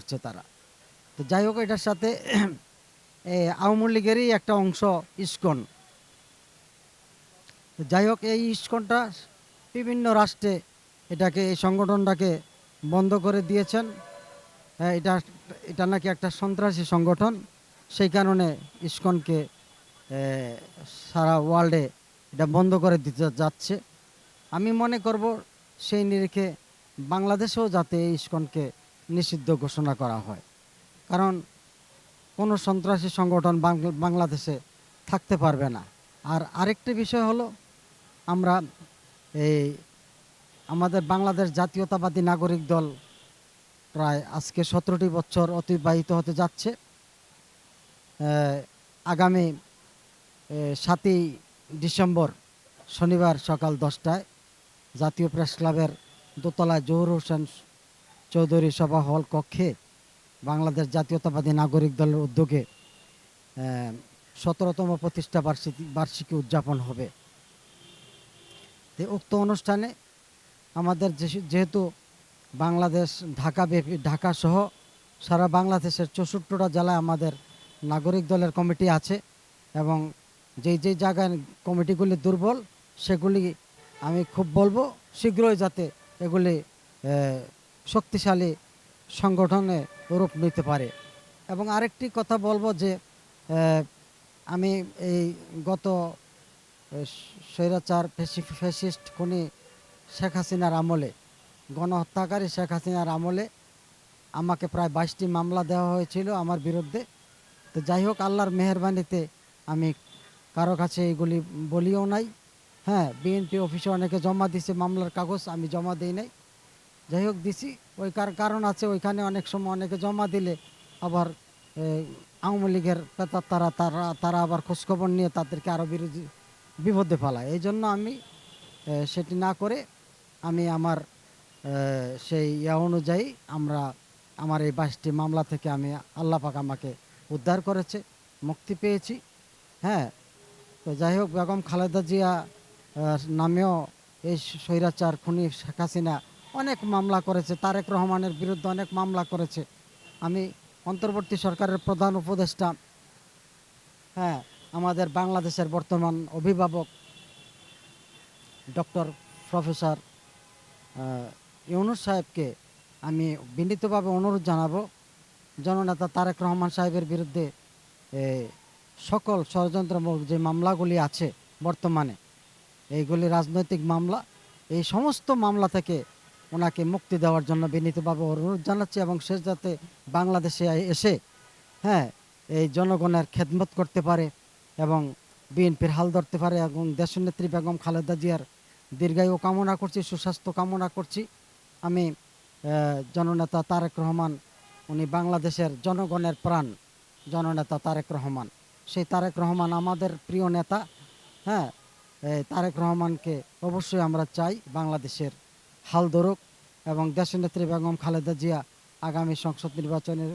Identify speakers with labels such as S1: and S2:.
S1: করছে তারা। তো যাই হোক, এটার সাথে আওয়ামী লীগেরই একটা অংশ ইস্কন। যাই হোক, এই ইস্কনটা বিভিন্ন রাষ্ট্রে এটাকে, এই সংগঠনটাকে বন্ধ করে দিয়েছেন। এটা এটা নাকি একটা সন্ত্রাসী সংগঠন, সেই কারণে ইস্কনকে সারা ওয়ার্ল্ডে এটা বন্ধ করে দিতে যাচ্ছে। আমি মনে করব সেই নিরিখে বাংলাদেশেও যাতে এই ইস্কনকে নিষিদ্ধ ঘোষণা করা হয়। কারণ কোনো সন্ত্রাসী সংগঠন বাংলা- বাংলাদেশে থাকতে পারবে না। আর আরেকটি বিষয় হলো, আমরা এই আমাদের বাংলাদেশ জাতীয়তাবাদী নাগরিক দল প্রায় আজকে সতেরোটি বছর অতিবাহিত হতে যাচ্ছে। আগামী সাতই ডিসেম্বর শনিবার সকাল দশটায় জাতীয় প্রেস ক্লাবের দোতলায় জহুর হোসেন চৌধুরী সভা হল কক্ষে বাংলাদেশ জাতীয়তাবাদী নাগরিক দলের উদ্যোগে সতেরোতম প্রতিষ্ঠা বার্ষিকী বার্ষিকী উদযাপন হবে। উক্ত অনুষ্ঠানে আমাদের যেহেতু বাংলাদেশ, ঢাকা ব্যাপী, ঢাকা সহ সারা বাংলাদেশের চৌষট্টিটা জেলায় আমাদের নাগরিক দলের কমিটি আছে এবং যেই যেই জায়গায় কমিটিগুলি দুর্বল, সেগুলি আমি খুব বলব, শীঘ্রই যাতে এগুলি শক্তিশালী সংগঠনে রূপ নিতে পারে। এবং আরেকটি কথা বলব যে আমি এই গত স্বৈরাচার ফেসি- ফেসিস্ট খুনি শেখ হাসিনার আমলে, গণহত্যাকারী শেখ হাসিনার আমলে আমাকে প্রায় বাইশটি মামলা দেওয়া হয়েছিল আমার বিরুদ্ধে। তো যাই হোক, আল্লাহর মেহরবানিতে আমি কারও কাছে এগুলি বলিও নাই। হ্যাঁ বিএনপি অফিসে অনেকে জমা দিছে মামলার কাগজ আমি জমা দিই নাই। যাই হোক দিছি, ওই কার, কারণ আছে, ওইখানে অনেক সময় অনেকে জমা দিলে আবার আওয়ামী লীগের তারা তারা তারা আবার খোঁজখবর নিয়ে তাদেরকে আরও বিরোধী বিপদে ফেলায়। এই জন্য আমি সেটি না করে আমি আমার সেই ইয়া অনুযায়ী আমরা আমার এই বাইশটি মামলা থেকে আমি আল্লাহ পাক আমাকে উদ্ধার করেছে, মুক্তি পেয়েছি। হ্যাঁ তো যাই হোক বেগম খালেদা জিয়া নামেও এই স্বৈরাচার খুনি শেখ হাসিনা অনেক মামলা করেছে, তারেক রহমানের বিরুদ্ধে অনেক মামলা করেছে। আমি অন্তর্বর্তী সরকারের প্রধান উপদেষ্টা হ্যাঁ আমাদের বাংলাদেশের বর্তমান অভিভাবক, ডক্টর প্রফেসর ইউনুস সাহেবকে আমি বিনীতভাবে অনুরোধ জানাব, জননেতা তারেক রহমান সাহেবের বিরুদ্ধে সকল ষড়যন্ত্রমূলক যে মামলাগুলি আছে বর্তমানে, এইগুলি রাজনৈতিক মামলা, এই সমস্ত মামলা থেকে ওনাকে মুক্তি দেওয়ার জন্য বিনীতভাবে অনুরোধ জানাচ্ছি এবং সে যাতে বাংলাদেশে এসে হ্যাঁ এই জনগণের খেদমত করতে পারে এবং বিএনপির হাল ধরতে পারে এবং দেশনেত্রী বেগম খালেদা জিয়ার দীর্ঘায়ু কামনা করছি, সুস্বাস্থ্য কামনা করছি। আমি জননেতা তারেক রহমান, উনি বাংলাদেশের জনগণের প্রাণ, জননেতা তারেক রহমান। সেই তারেক রহমান আমাদের প্রিয় নেতা হ্যাঁ তারেক রহমানকে অবশ্যই আমরা চাই বাংলাদেশের হাল এবং দেশনেত্রী বেগম খালেদা জিয়া আগামী সংসদ নির্বাচনের